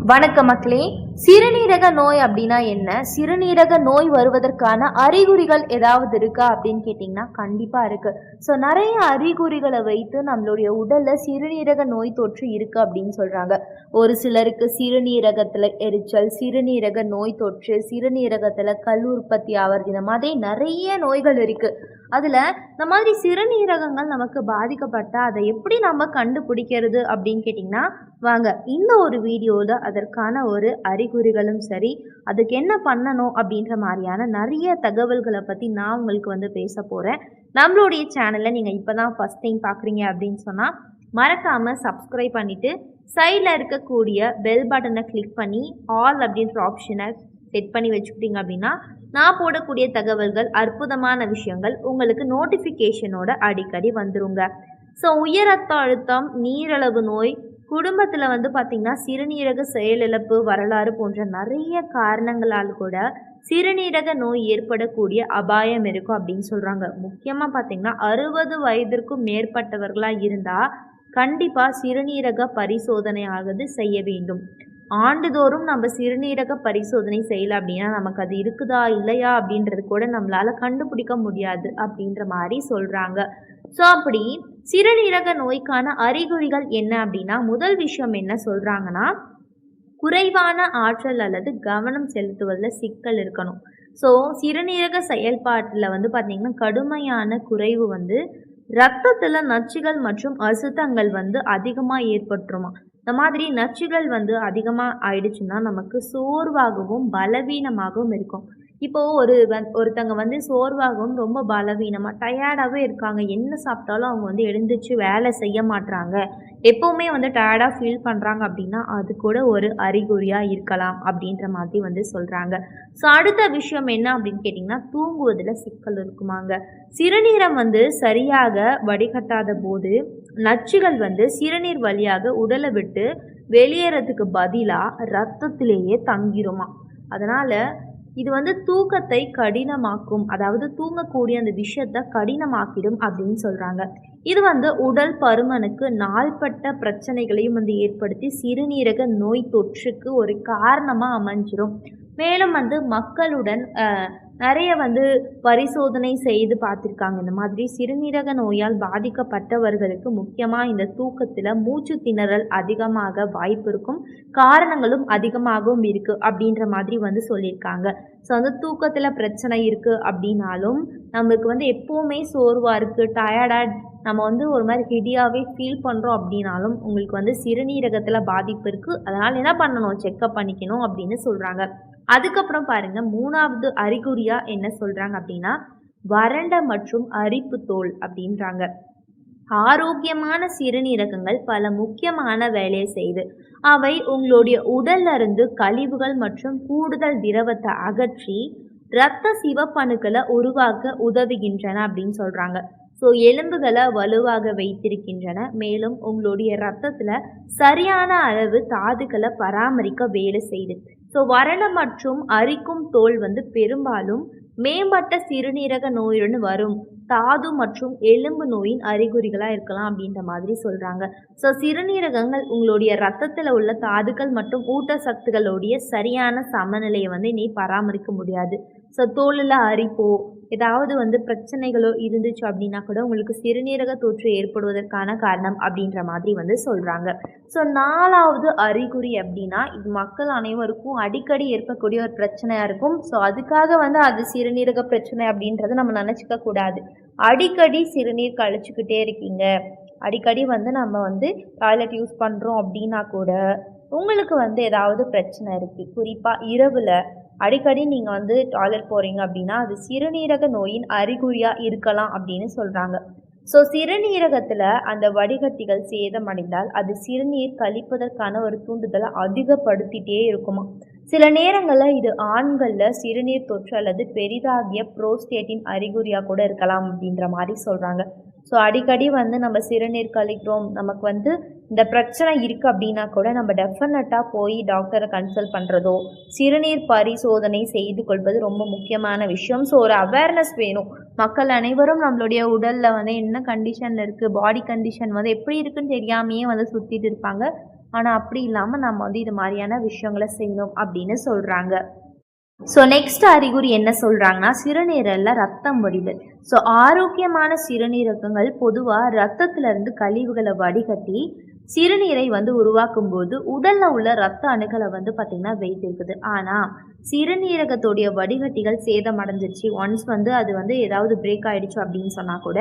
வணக்க மக்களே. சிறுநீரக நோய் அப்படின்னா என்ன? சிறுநீரக நோய் வருவதற்கான அறிகுறிகள் ஏதாவது இருக்கா அப்படின்னு கேட்டிங்கன்னா கண்டிப்பாக இருக்குது ஸோ நிறைய அறிகுறிகளை வைத்து நம்மளுடைய உடலில் சிறுநீரக நோய் தொற்று இருக்குது அப்படின்னு சொல்கிறாங்க ஒரு சிலருக்கு சிறுநீரகத்தில் எரிச்சல் சிறுநீரக நோய் தொற்று சிறுநீரகத்தில் கல் உற்பத்தி ஆகிறது இந்த மாதிரி நிறைய நோய்கள் இருக்குது அதில் இந்த மாதிரி சிறுநீரகங்கள் நமக்கு பாதிக்கப்பட்டால் அதை எப்படி நம்ம கண்டுபிடிக்கிறது அப்படின்னு கேட்டிங்கன்னா வாங்க இந்த ஒரு வீடியோவில் அதற்கான ஒரு அறிகுறிகளும் சரி அதுக்கு என்ன பண்ணணும் அப்படின்ற மாதிரியான நிறைய தகவல்களை பற்றி நான் உங்களுக்கு வந்து பேச போகிறேன் நம்மளுடைய சேனலை நீங்கள் இப்போ தான் ஃபஸ்ட் டைம் பார்க்குறீங்க அப்படின்னு சொன்னால் மறக்காமல் சப்ஸ்கிரைப் பண்ணிவிட்டு சைடில் இருக்கக்கூடிய பெல் பட்டனை கிளிக் பண்ணி ஆல் அப்படின்ற ஆப்ஷனை செட் பண்ணி வச்சுக்கிட்டீங்க அப்படின்னா நான் போடக்கூடிய தகவல்கள் அற்புதமான விஷயங்கள் உங்களுக்கு நோட்டிஃபிகேஷனோட அடிக்கடி வந்துருங்க. ஸோ உயர் ரத்த அழுத்தம் நீரளவு நோய் குடும்பத்தில் வந்து பார்த்திங்கன்னா சிறுநீரக செயலிழப்பு வரலாறு போன்ற நிறைய காரணங்களால் கூட சிறுநீரக நோய் ஏற்படக்கூடிய அபாயம் இருக்கும் அப்படின்னு சொல்கிறாங்க முக்கியமாக பார்த்திங்கன்னா அறுபது வயதிற்கும் மேற்பட்டவர்களாக இருந்தால் கண்டிப்பாக சிறுநீரக பரிசோதனை ஆகுது செய்ய வேண்டும். ஆண்டுதோறும் நம்ம சிறுநீரக பரிசோதனை செய்யல அப்படின்னா நமக்கு அது இருக்குதா இல்லையா அப்படின்றது கூட நம்மளால் கண்டுபிடிக்க முடியாது அப்படின்ற மாதிரி சொல்கிறாங்க ஸோ அப்படி சிறுநீரக நோய்க்கான அறிகுறிகள் என்ன அப்படின்னா முதல் விஷயம் என்ன சொல்கிறாங்கன்னா குறைவான ஆற்றல் அல்லது கவனம் செலுத்துவதில் சிக்கல் இருக்கணும். ஸோ சிறுநீரக செயல்பாட்டில் வந்து பார்த்திங்கன்னா கடுமையான குறைவு வந்து ரத்தத்தில் நச்சுகள் மற்றும் அசுத்தங்கள் வந்து அதிகமாக ஏற்பட்டுருமா. இந்த மாதிரி நச்சுகள் வந்து அதிகமாக ஆயிடுச்சுன்னா நமக்கு சோர்வாகவும் பலவீனமாகவும் இருக்கும். இப்போது ஒரு வந் ஒருத்தங்க வந்து சோர்வாகவும் ரொம்ப பலவீனமாக டயர்டாகவே இருக்காங்க. என்ன சாப்பிட்டாலும் அவங்க வந்து எழுந்திரிச்சு வேலை செய்ய மாட்றாங்க. எப்போவுமே வந்து டயர்டாக ஃபீல் பண்ணுறாங்க அப்படின்னா அது கூட ஒரு அறிகுறியாக இருக்கலாம் அப்படின்ற மாதிரி வந்து சொல்கிறாங்க ஸோ அடுத்த விஷயம் என்ன அப்படின்னு கேட்டிங்கன்னா தூங்குவதில் சிக்கல் இருக்குமாங்க. சிறுநீரம் வந்து சரியாக வடிகட்டாத போது நச்சுகள் வந்து சிறுநீர் வழியாக உடலை விட்டு வெளியேறதுக்கு பதிலாக ரத்தத்திலேயே தங்கிருமா. அதனால் இது வந்து தூக்கத்தை கடினமாக்கும் அதாவது தூங்கக்கூடிய அந்த விஷயத்தை கடினமாக்கிடும் அப்படின்னு சொல்கிறாங்க இது வந்து உடல் பருமனுக்கு நாள்பட்ட பிரச்சனைகளையும் வந்து ஏற்படுத்தி சிறுநீரக நோய் தொற்றுக்கு ஒரு காரணமாக அமைஞ்சிரும். மேலும் வந்து மக்களுடன் நிறைய வந்து பரிசோதனை செய்து பார்த்துருக்காங்க. இந்த மாதிரி சிறுநீரக நோயால் பாதிக்கப்பட்டவர்களுக்கு முக்கியமாக இந்த தூக்கத்தில் மூச்சு திணறல் அதிகமாக வாய்ப்பு இருக்கும். காரணங்களும் அதிகமாகவும் இருக்குது அப்படின்ற மாதிரி வந்து சொல்லியிருக்காங்க. ஸோ வந்து தூக்கத்தில் பிரச்சனை இருக்குது அப்படின்னாலும் நம்மளுக்கு வந்து எப்போவுமே சோர்வாக இருக்குது டயர்டாக நம்ம வந்து ஒரு மாதிரி ஹெடியாகவே ஃபீல் பண்ணுறோம் அப்படின்னாலும் உங்களுக்கு வந்து சிறுநீரகத்தில் பாதிப்பு இருக்குது அதனால் என்ன பண்ணணும்? செக்கப் பண்ணிக்கணும் அப்படின்னு சொல்கிறாங்க அதுக்கப்புறம் பாருங்க மூணாவது அறிகுறியா என்ன சொல்றாங்க அப்படின்னா வறண்ட மற்றும் அரிப்பு தோல் அப்படின்றாங்க. ஆரோக்கியமான சிறுநீரகங்கள் பல முக்கியமான வேலையை செய்து அவை உங்களுடைய உடல்ல இருந்து கழிவுகள் மற்றும் கூடுதல் திரவத்தை அகற்றி இரத்த சிவப்பணுக்களை உருவாக்க உதவுகின்றன அப்படின்னு சொல்றாங்க. ஸோ எலும்புகளை வலுவாக வைத்திருக்கின்றன மேலும் உங்களுடைய ரத்தத்தில் சரியான அளவு தாதுக்களை பராமரிக்க வேலை செய்யுது ஸோ வறண்ட மற்றும் அரிக்கும் தோல் வந்து பெரும்பாலும் மேம்பட்ட சிறுநீரக நோயுடன் வரும். தாது மற்றும் எலும்பு நோயின் அறிகுறிகளாக இருக்கலாம் அப்படின்ற மாதிரி சொல்கிறாங்க ஸோ சிறுநீரகங்கள் உங்களுடைய ரத்தத்தில் உள்ள தாதுக்கள் மற்றும் ஊட்டச்சத்துக்களுடைய சரியான சமநிலையை வந்து நீ பராமரிக்க முடியாது. ஸோ தோலில் அரிப்போ ஏதாவது வந்து பிரச்சனைகளோ இருந்துச்சு அப்படின்னா கூட உங்களுக்கு சிறுநீரக தொற்று ஏற்படுவதற்கான காரணம் அப்படின்ற மாதிரி வந்து சொல்கிறாங்க ஸோ நாலாவது அறிகுறி அப்படின்னா இது மக்கள் அனைவருக்கும் அடிக்கடி ஏற்படக்கூடிய ஒரு பிரச்சனையாக இருக்கும். ஸோ அதுக்காக வந்து அது சிறுநீரக பிரச்சனை அப்படின்றத நம்ம நினச்சிக்க கூடாது. அடிக்கடி சிறுநீர் கழிச்சுக்கிட்டே இருக்கீங்க. அடிக்கடி வந்து நம்ம வந்து டாய்லெட் யூஸ் பண்ணுறோம் அப்படின்னா கூட உங்களுக்கு வந்து ஏதாவது பிரச்சனை இருக்குது குறிப்பாக இரவில் அடிக்கடி நீங்கள் வந்து டாய்லெட் போகிறீங்க அப்படின்னா அது சிறுநீரக நோயின் அறிகுறியாக இருக்கலாம் அப்படின்னு சொல்கிறாங்க ஸோ சிறுநீரகத்தில் அந்த வடிகட்டிகள் சேதமடைந்தால் அது சிறுநீர் கழிப்பதற்கான ஒரு தூண்டுதலை அதிகப்படுத்திட்டே இருக்குமா? சில நேரங்களில் இது ஆண்களில் சிறுநீர் தொற்று அல்லது பெரிதாகிய புரோஸ்டேட்டின் அறிகுறியாக கூட இருக்கலாம் அப்படின்ற மாதிரி சொல்கிறாங்க ஸோ அடிக்கடி வந்து நம்ம சிறுநீர் கழிக்கிறோம் நமக்கு வந்து இந்த பிரச்சனை இருக்குது அப்படின்னா கூட நம்ம டெஃபினட்டாக போய் டாக்டரை கன்சல்ட் பண்ணுறதோ சிறுநீர் பரிசோதனை செய்து கொள்வது ரொம்ப முக்கியமான விஷயம். ஸோ ஒரு அவேர்னஸ் வேணும். மக்கள் அனைவரும் நம்மளுடைய உடலில் வந்து என்ன கண்டிஷனில் இருக்குது பாடி கண்டிஷன் வந்து எப்படி இருக்குன்னு தெரியாமையே வந்து சுற்றிட்டு இருப்பாங்க. ஆனால் அப்படி இல்லாமல் நம்ம வந்து இது மாதிரியான விஷயங்களை செய்யணும் அப்படின்னு சொல்கிறாங்க ஸோ நெக்ஸ்ட் அறிகுறி என்ன சொல்கிறாங்கன்னா சிறுநீரலில் ரத்தம் வடிதல் ஸோ ஆரோக்கியமான சிறுநீரகங்கள் பொதுவாக ரத்தத்திலிருந்து கழிவுகளை வடிகட்டி சிறுநீரை வந்து உருவாக்கும் போது உடல்ல உள்ள ரத்த அணுக்களை வந்து பார்த்திங்கன்னா இருக்குது. ஆனால் சிறுநீரகத்துடைய வடிகட்டிகள் சேதமடைஞ்சிருச்சு ஒன்ஸ் வந்து அது வந்து ஏதாவது பிரேக் ஆயிடுச்சு அப்படின்னு சொன்னால் கூட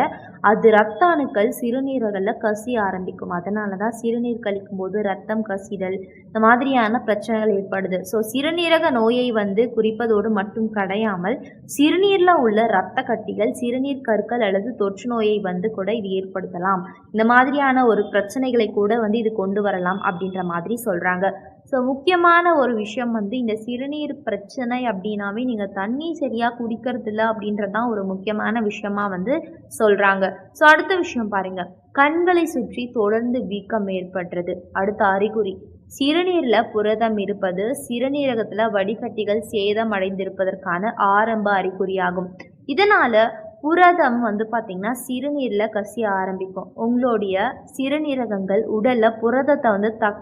அது ரத்த அணுக்கள் சிறுநீரகங்களில் கசிய ஆரம்பிக்கும். அதனால தான் சிறுநீர் கழிக்கும் போது ரத்தம் கசிதல் இந்த மாதிரியான பிரச்சனைகள் ஏற்படுது. ஸோ சிறுநீரக நோயை வந்து குறிப்பதோடு மட்டும் கிடையாமல் சிறுநீரில் உள்ள இரத்த கட்டிகள் சிறுநீர் கற்கள் அல்லது தொற்று நோயை வந்து கூட இது ஏற்படுத்தலாம். இந்த மாதிரியான ஒரு பிரச்சனைகளை கூட வந்து இது கொண்டு வரலாம் அப்படின்ற மாதிரி சொல்கிறாங்க ஸோ முக்கியமான ஒரு விஷயம் வந்து இந்த சிறுநீர் பிரச்சனை அப்படின்னாவே நீங்கள் தண்ணி சரியாக குடிக்கிறது இல்லை அப்படின்றது தான் ஒரு முக்கியமான விஷயமா வந்து சொல்கிறாங்க ஸோ அடுத்த விஷயம் பாருங்க. கண்களை சுற்றி தொடர்ந்து வீக்கம் ஏற்படுறது. அடுத்த அறிகுறி. சிறுநீரில் புரதம் இருப்பது சிறுநீரகத்தில் வடிகட்டிகள் சேதம் அடைந்திருப்பதற்கான ஆரம்ப அறிகுறியாகும். இதனால் புரதம் வந்து பார்த்திங்கன்னா சிறுநீரில் கசிய ஆரம்பிக்கும். உங்களுடைய சிறுநீரகங்கள் உடலில் புரதத்தை வந்து தக்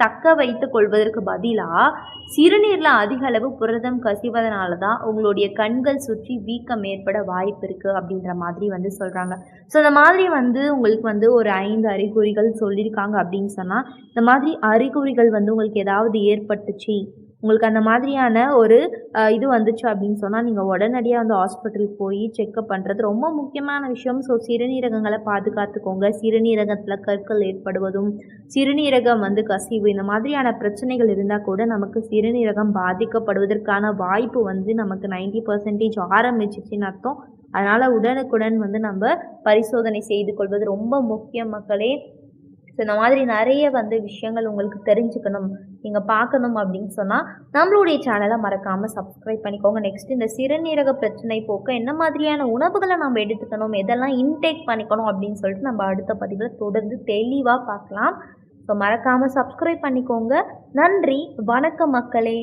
தக்க வைத்து கொள்வதற்கு பதிலாக சிறுநீரில் அதிக அளவு புரதம் கசிவதனால தான் உங்களுடைய கண்கள் சுற்றி வீக்கம் ஏற்பட வாய்ப்பு இருக்குது அப்படின்ற மாதிரி வந்து சொல்கிறாங்க ஸோ இந்த மாதிரி வந்து உங்களுக்கு வந்து ஒரு ஐந்து அறிகுறிகள் சொல்லியிருக்காங்க அப்படின்னு சொன்னால் இந்த மாதிரி அறிகுறிகள் வந்து உங்களுக்கு ஏதாவது ஏற்பட்டுச்சு உங்களுக்கு அந்த மாதிரியான ஒரு இது வந்துச்சு அப்படின்னு சொன்னால் நீங்கள் உடனடியாக வந்து ஹாஸ்பிட்டல் போய் செக்கப் பண்ணுறது ரொம்ப முக்கியமான விஷயம். ஸோ சிறுநீரகங்களை பாதுகாத்துக்கோங்க. சிறுநீரகத்தில் கற்கள் ஏற்படுவதும் சிறுநீரகம் வந்து கசிவு இந்த மாதிரியான பிரச்சனைகள் இருந்தால் கூட நமக்கு சிறுநீரகம் பாதிக்கப்படுவதற்கான வாய்ப்பு வந்து நமக்கு நைன்டி பர்சன்டேஜ் ஆரம்பிச்சிச்சின்னு அர்த்தம். அதனால் உடனுக்குடன் வந்து நம்ம பரிசோதனை செய்து கொள்வது ரொம்ப முக்கியம் மக்களே. ஸோ இந்த மாதிரி நிறைய வந்து விஷயங்கள் உங்களுக்கு தெரிஞ்சுக்கணும். நீங்கள் பார்க்கணும் அப்படின்னு சொன்னால் நம்மளுடைய சேனலை மறக்காமல் சப்ஸ்கிரைப் பண்ணிக்கோங்க. நெக்ஸ்ட் இந்த சிறுநீரக பிரச்சனை போக்க என்ன மாதிரியான உணவுகளை நம்ம எடுத்துக்கணும் எதெல்லாம் இன்டேக் பண்ணிக்கணும் அப்படின்னு சொல்லிட்டு நம்ம அடுத்த பதிவில் தொடர்ந்து தெளிவாக பார்க்கலாம். ஸோ மறக்காமல் சப்ஸ்கிரைப் பண்ணிக்கோங்க. நன்றி. வணக்கம் மக்களே.